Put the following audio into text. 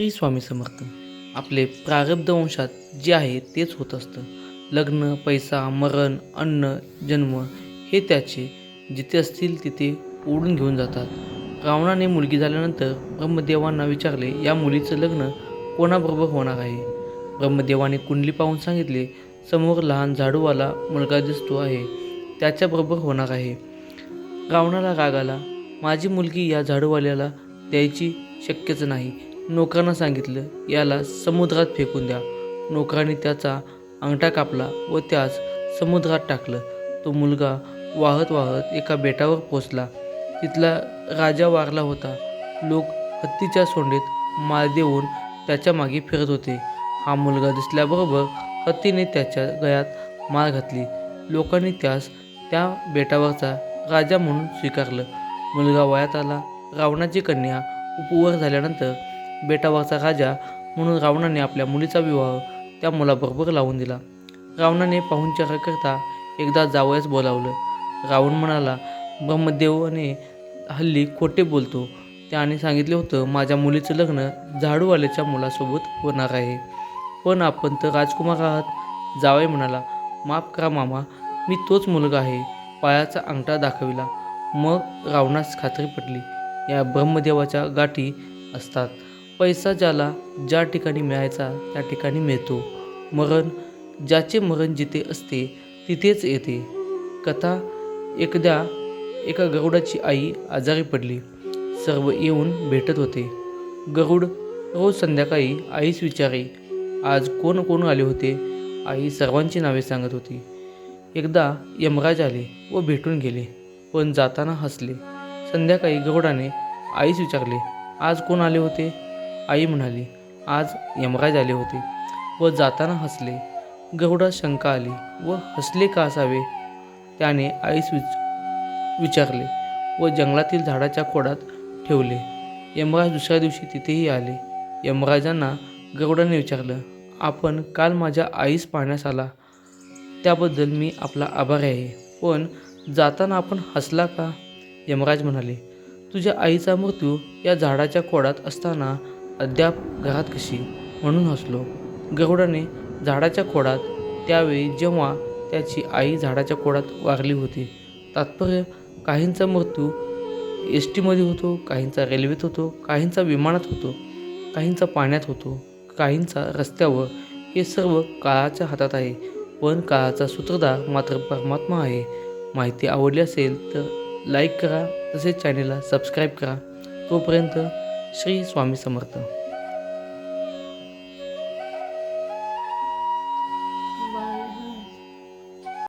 श्री स्वामी समर्थ. आपले प्रारब्ध वंशात जे आहे तेच होत असतं. लग्न पैसा मरण अन्न जन्म हे त्याचे जिथे असतील तिथे ओढून घेऊन जातात. रावणाने मुलगी झाल्यानंतर ब्रह्मदेवांना विचारले या मुलीचं लग्न कोणाबरोबर होणार आहे? ब्रह्मदेवाने कुंडली पाहून सांगितले समोर लहान झाडूवाला मुलगा दिसतो आहे. त्याच्याबरोबर होणार आहे. रावणाला राग आला माझी मुलगी या झाडूवाल्याला द्यायची शक्यच नाही. नोकरांना सांगितलं याला समुद्रात फेकून द्या. नोकरांनी त्याचा अंगठा कापला व त्यास समुद्रात टाकलं. तो मुलगा वाहत वाहत एका बेटावर पोचला तिथला राजा वारला होता. लोक हत्तीच्या सोंडेत माळ देऊन त्याच्यामागे फिरत होते. हा मुलगा दिसल्याबरोबर हत्तीने त्याच्या गळ्यात माळ घातली. लोकांनी त्यास त्या बेटावरचा राजा म्हणून स्वीकारलं. मुलगा वयात आला. रावणाची कन्या उपवर झाल्यानंतर बेटावरचा राजा म्हणून रावणाने आपल्या मुलीचा विवाह त्या मुलाबरोबर लावून दिला. रावणाने पाहुणचाराकरता एकदा जावयास बोलावलं. रावण म्हणाला ब्रह्मदेवाने हल्ली खोटे बोलतो. त्याने सांगितले होतं माझ्या मुलीचं लग्न झाडूवाल्याच्या मुलासोबत होणार आहे. पण आपण तर राजकुमार आहात. जावई म्हणाला माफ करा मामा मी तोच मुलगा आहे. पायाचा अंगठा दाखविला. मग रावणास खात्री पटली. या ब्रह्मदेवाच्या गाठी असतात. पैसा ज्याला ज्या ठिकाणी मिळायचा त्या ठिकाणी मिळतो. मरण ज्याचे मरण जिथे असते तिथेच येते. कथा एकदा एका गरुडाची आई आजारी पडली. सर्व येऊन भेटत होते. गरुड रोज संध्याकाळी आईस विचारे आज कोण कोण आले होते? आई सर्वांची नावे सांगत होती. एकदा यमराज आले व भेटून गेले पण जाताना हसले. संध्याकाळी गरुडाने आईस विचारले आज कोण आले होते? आई म्हणाली आज यमराज आले होते व जाताना हसले. गरुडास शंका आली व हसले का असावे? त्याने आईस विच विचारले व जंगलातील झाडाच्या खोडात ठेवले. यमराज दुसऱ्या दिवशी तिथेही आले. यमराजांना गरुडाने विचारलं आपण काल माझ्या आईस पाहण्यास आला. त्याबद्दल मी आपला आभारी आहे. पण जाताना आपण हसला का? यमराज म्हणाले तुझ्या आईचा मृत्यू या झाडाच्या खोडात असताना अद्याप घरात कशी? म्हणून हसलो. गरुडाने झाडाच्या खोडात त्यावेळी जेव्हा त्याची आई झाडाच्या खोडात वारली होती तात्पर्य काहींचा मृत्यू एस टीमध्ये होतो काहींचा रेल्वेत होतो काहींचा विमानात होतो काहींचा पाण्यात होतो काहींचा रस्त्यावर. हे सर्व काळाच्या हातात आहे. पण काळाचा सूत्रधार मात्र परमात्मा आहे. माहिती आवडली असेल तर लाईक करा तसेच चॅनेलला सबस्क्राईब करा. तोपर्यंत श्री स्वामी समर्थ.